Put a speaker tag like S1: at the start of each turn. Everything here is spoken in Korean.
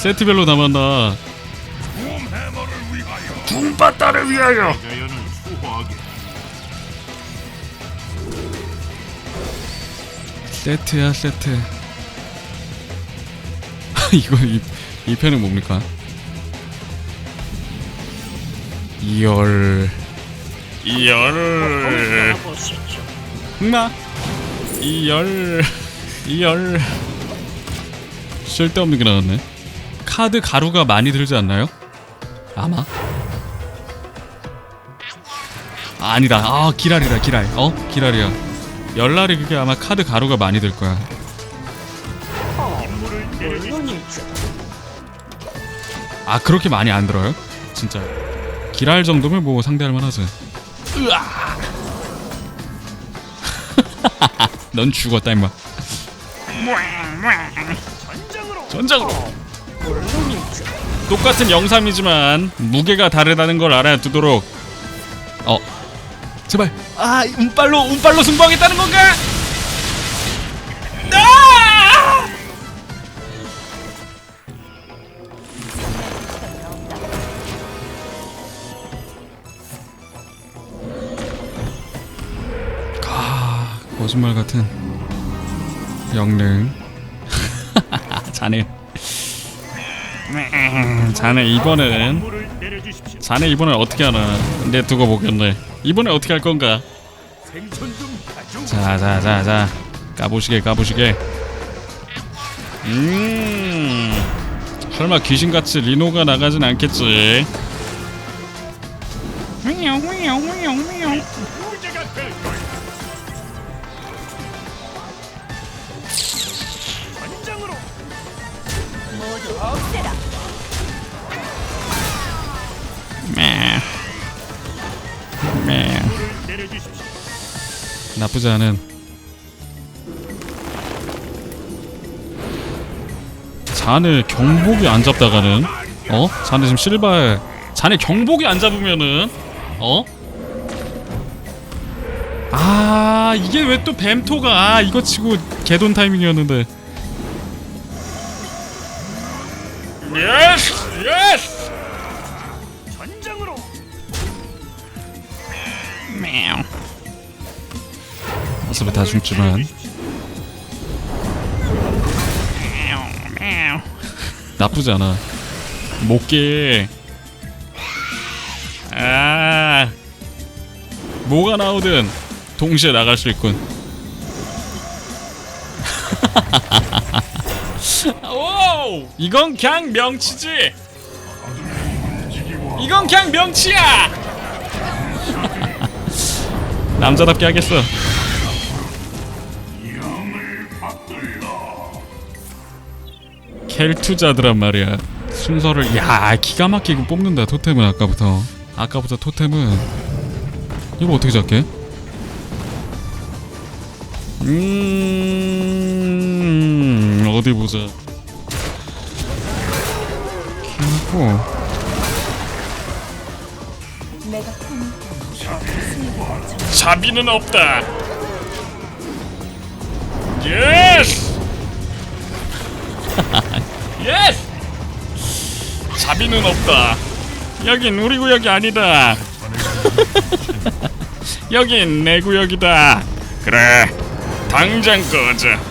S1: 세트별로 남았나? 둠바따를 위하여. 세트야 세트. 이거 이, 이 편은 뭡니까? 이열. 이열. 흑마 이열. 이열. 쓸데없는 게 나왔네 카드 가루가 많이 들지 않나요? 아마 아, 아니다 아 기랄이다 기랄 어 기랄이야 열날이 그게 아마 카드 가루가 많이 들 거야. 아 그렇게 많이 안 들어요? 진짜 기랄 정도면 뭐 상대할 만하지 넌 죽었다 임마
S2: 전장으로.
S1: 전장으로. 똑같은 영상이지만 무게가 다르다는 걸 알아두도록 어 제발 아 운빨로 운빨로 승부하겠다는 건가? 아! 아 거짓말 같은 영능 자네 자네 이번에는
S3: 물을 내려주십시오
S1: 자네 이번엔 어떻게 하나? 내 두고 보겠네. 이번에 어떻게 할 건가? 자자자자. 까보시게 까보시게. 음 설마 귀신같이 리노가 나가진 않겠지 나쁘지 않은. 자네 경복이 안 잡다가는 어? 자네 지금 실바에 자네 경복이 안 잡으면은 어? 아 이게 왜 또 뱀토가 아 이거 치고 개돈 타이밍이었는데 예스 예스
S3: 전장으로
S1: 매우 어차피 다 죽지만 나쁘지 않아. 못게. 아. 뭐가 나오든 동시에 나갈 수 있군. 오! 이건 그냥 명치지. 이건 그냥 명치야. 남자답게 하겠어. 켈투자들란 말이야. 순서를 야 기가 막히게 뽑는다 토템은 아까부터. 아까부터 토템은 이거 어떻게 잡게? 음 어디 보자.
S2: 큰
S1: 자비는 없다. 예스. 예스. 자비는 없다. 여긴 우리 구역이 아니다. 여긴 내 구역이다. 그래. 당장 꺼져.